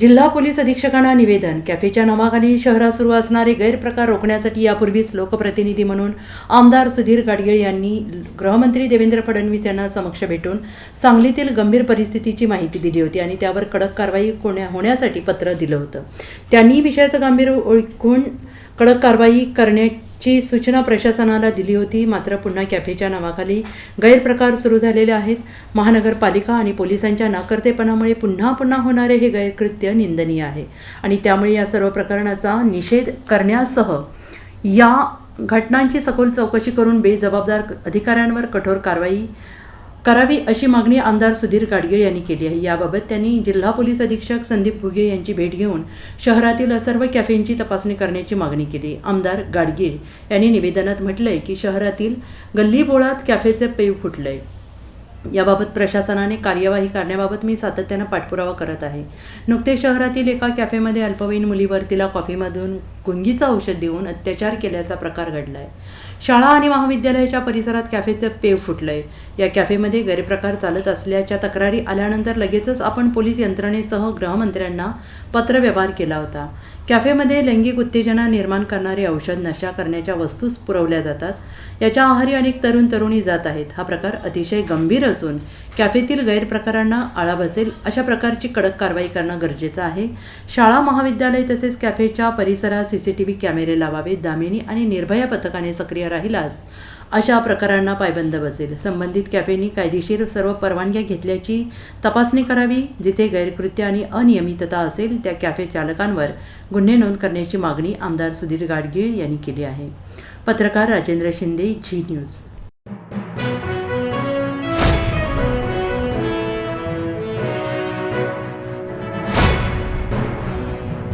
जिल्हा पोलीस अधीक्षकांना निवेदन. कॅफेच्या नावाखाली शहरात सुरू असणारे गैरप्रकार रोखण्यासाठी यापूर्वीच लोकप्रतिनिधी म्हणून आमदार सुधीर गाडगीळ यांनी गृहमंत्री देवेंद्र फडणवीस यांना समक्ष भेटून सांगलीतील गंभीर परिस्थितीची माहिती दिली होती आणि त्यावर कडक कारवाई कोण्या- होण्यासाठी पत्र दिलं होतं. त्यांनी विषयाचं गांभीर्य ओळखून कडक कारवाई ची सूचना प्रशासनाला दिली होती. मात्र पुन्हा कॅफेच्या नावाखाली गैरप्रकार सुरू झालेले आहेत. महानगरपालिका आणि पोलिसांच्या नाकर्तेपणामुळे पुन्हा पुन्हा होणारे हे गैरकृत्य निंदनीय आहे आणि त्यामुळे या सर्व प्रकरणाचा निषेध करण्यासह या घटनांची सखोल चौकशी करून बेजबाबदार अधिकाऱ्यांवर कठोर कारवाई करावी अशी मागणी आमदार सुधीर गाडगीळ यांनी केली आहे. याबाबत त्यांनी जिल्हा पोलीस अधीक्षक संदीप घुगे यांची भेट घेऊन शहरातील सर्व कॅफेंची तपासणी करण्याची मागणी केली. आमदार गाडगीळ यांनी निवेदनात म्हटलंय की शहरातील गल्लीबोळात कॅफेचे पेव फुटलंय. याबाबत प्रशासनाने कार्यवाही करण्याबाबत मी सातत्यानं पाठपुरावा करत आहे. नुकतेच शहरातील एका कॅफेमध्ये अल्पवयीन मुलीवर तिला कॉफीमधून गुंगीचं औषध देऊन अत्याचार केल्याचा प्रकार घडलाय. शाळा आणि महाविद्यालयाच्या परिसरात कॅफेचं पेव फुटलंय. या कॅफेमध्ये गैरप्रकार चालत असल्याच्या तक्रारी आल्यानंतर लगेचच आपण पोलीस यंत्रणेसह गृहमंत्र्यांना पत्रव्यवहार केला होता. कॅफेमध्ये लैंगिक उत्तेजना निर्माण करणारे औषध नशा करण्याच्या वस्तूच पुरवल्या जातात. याच्या आहारी अनेक तरुण तरुणी जात आहेत. हा प्रकार अतिशय गंभीर असून कॅफेतील गैरप्रकारांना आळा बसेल अशा प्रकारची कडक कारवाई करणं गरजेचं आहे. शाळा महाविद्यालय तसेच कॅफेच्या परिसरात सी सी टी व्ही कॅमेरे लावावेत. दामिनी आणि निर्भया पथकाने सक्रिय राहिलाच. अशा प्रकारांना पायबंद बसेल. संबंधित कॅफेनी कायदेशीर सर्व परवानग्या घेतल्याची तपासणी करावी. जिथे गैरकृत्य आणि अनियमितता असेल त्या कॅफे चालकांवर गुन्हे नोंद करण्याची मागणी आमदार सुधीर गाडगीळ यांनी केली आहे. पत्रकार राजेंद्र शिंदे झी न्यूज.